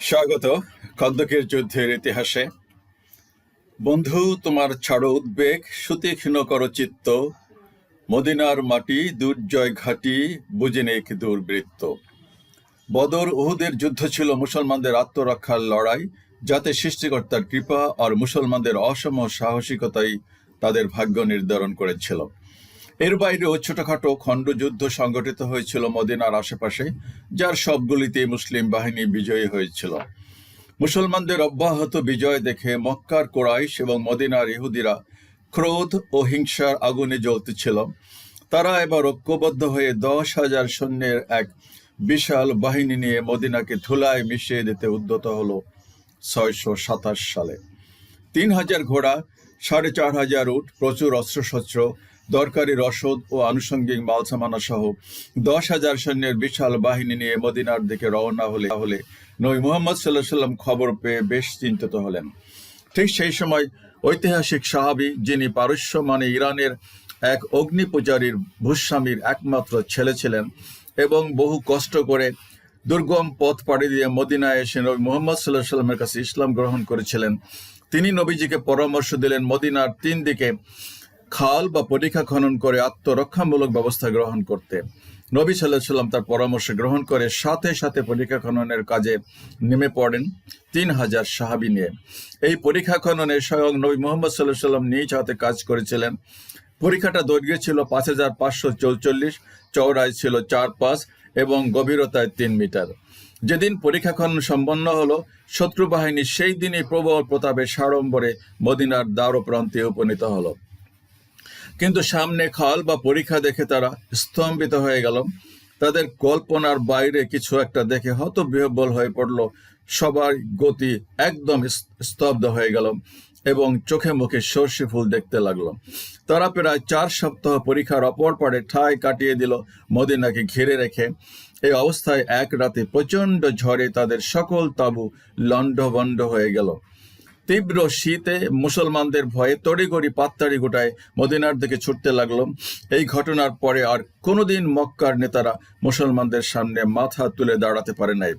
স্বাগত খন্দকের যুদ্ধের ইতিহাসে। বন্ধু, তোমার ছাড়ো উদ্বেগ সুতীক্ষ্ণ কর চিত্ত। মদিনার মাটি, দুর্জয় ঘাটি, বুঝে নেক দুর্বৃত্ত। বদর উহুদের যুদ্ধ ছিল মুসলমানদের আত্মরক্ষার লড়াই, যাতে সৃষ্টিকর্তার কৃপা আর মুসলমানদের অসম সাহসিকতাই তাদের ভাগ্য নির্ধারণ করেছিল। এর বাইরেও ছোটখাটো খণ্ডযুদ্ধ সংগঠিত হয়েছিল মদিনার আশেপাশে, যার সবগুলিতে মুসলিম বাহিনী বিজয়ী হয়েছিল। মুসলমানদের অব্যাহত বিজয় দেখে মক্কার কোরাইশ এবং মদিনার ইহুদিরা ক্রোধ ও হিংসার আগুনে জ্বলতেছিল। তারা এবার ঐক্যবদ্ধ হয়ে দশ হাজার সৈন্যের এক বিশাল বাহিনী নিয়ে মদিনাকে ধুলায় মিশিয়ে দিতে উদ্যত হলো ছয়শো সাতাশ সালে। তিন হাজার ঘোড়া, সাড়ে চার হাজার উট, প্রচুর অস্ত্রশস্ত্র দরকারি রসদ ও আনুষঙ্গিক মালসামানা সহ দশ হাজার সৈন্যের বিশাল বাহিনী নিয়ে মদিনার দিকে রওনা হলে হলে নবী মোহাম্মদ সাল্লাহ সাল্লাম খবর পেয়ে বেশ চিন্তিত হলেন। ঠিক সেই সময় ঐতিহাসিক সাহাবি, যিনি পারস্য মানে ইরানের এক অগ্নি পূজারীর ভূস্বামীর একমাত্র ছেলে ছিলেন এবং বহু কষ্ট করে দুর্গম পথ পাড়ি দিয়ে মদিনায় এসে নবী মোহাম্মদ সাল্লাহ সাল্লামের কাছে ইসলাম গ্রহণ করেছিলেন। তিনি নবীজিকে পরামর্শ দিলেন, মদিনার তিন দিকে খাল বা পরীক্ষা খনন করে আত্মরক্ষামূলক ব্যবস্থা গ্রহণ করতে। নবী সাল্লাহ সাল্লাম তার পরামর্শ গ্রহণ করে সাথে সাথে পরীক্ষা খননের কাজে নেমে পড়েন তিন হাজার সাহাবি নিয়ে। এই পরীক্ষা খননে স্বয়ং নবী মোহাম্মদ সাল্লাহ সাল্লাম নিজ হাতে কাজ করেছিলেন। পরীক্ষাটা দৈর্ঘ্য ছিল পাঁচ হাজার পাঁচশো চৌচল্লিশ চৌড়ায় ছিল চার পাঁচ এবং গভীরতায় তিন মিটার। যেদিন পরীক্ষা খনন সম্পন্ন হলো, শত্রু বাহিনী সেই দিনই প্রবল প্রতাপে সাড়ম্বরে মদিনার দ্বার প্রান্তে উপনীত হলো। কিন্তু সামনে খাল বা পরীক্ষা দেখে তারা স্তম্ভিত হয়ে গেল। তাদের কল্পনার বাইরে কিছু একটা দেখে হতবিহ্বল হয়ে পড়ল। সবার গতি একদম স্তব্ধ হয়ে গেল এবং চোখে মুখে সর্ষে ফুল দেখতে লাগল। তারা প্রায় চার সপ্তাহ পরীক্ষার অপর পারে ঠাই কাটিয়ে দিল মদিনাকে ঘিরে রেখে। এই অবস্থায় এক রাতে প্রচণ্ড ঝড়ে তাদের সকল তাবু লণ্ডভণ্ড হয়ে গেল। তীব্র শীতে মুসলমানদের ভয়ে তড়িগড়ি পাত্তাড়ি গোটায় মদিনার দিকে ছুটতে লাগল। এই ঘটনার পরে আর কোনোদিন মক্কার নেতারা মুসলমানদের সামনে মাথা তুলে দাঁড়াতে পারে নাই।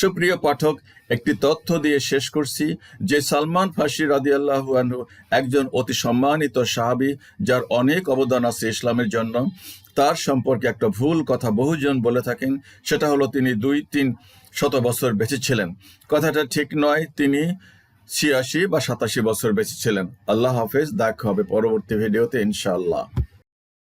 সুপ্রিয় পাঠক, একটি তথ্য দিয়ে শেষ করছি যে সালমান ফাঁসি রাদি আল্লাহু একজন অতি সম্মানিত সাহাবি যার অনেক অবদান আছে ইসলামের জন্য। তার সম্পর্কে একটা ভুল কথা বহুজন বলে থাকেন, সেটা হলো তিনি দুই তিন শত বছর বেঁচে ছিলেন। কথাটা ঠিক নয়, তিনি ছিয়াশি বা সাতাশি বছর বেঁচে ছিলেন। আল্লাহ হাফেজ দেখা হবে পরবর্তী ভিডিওতে ইনশাআল্লাহ।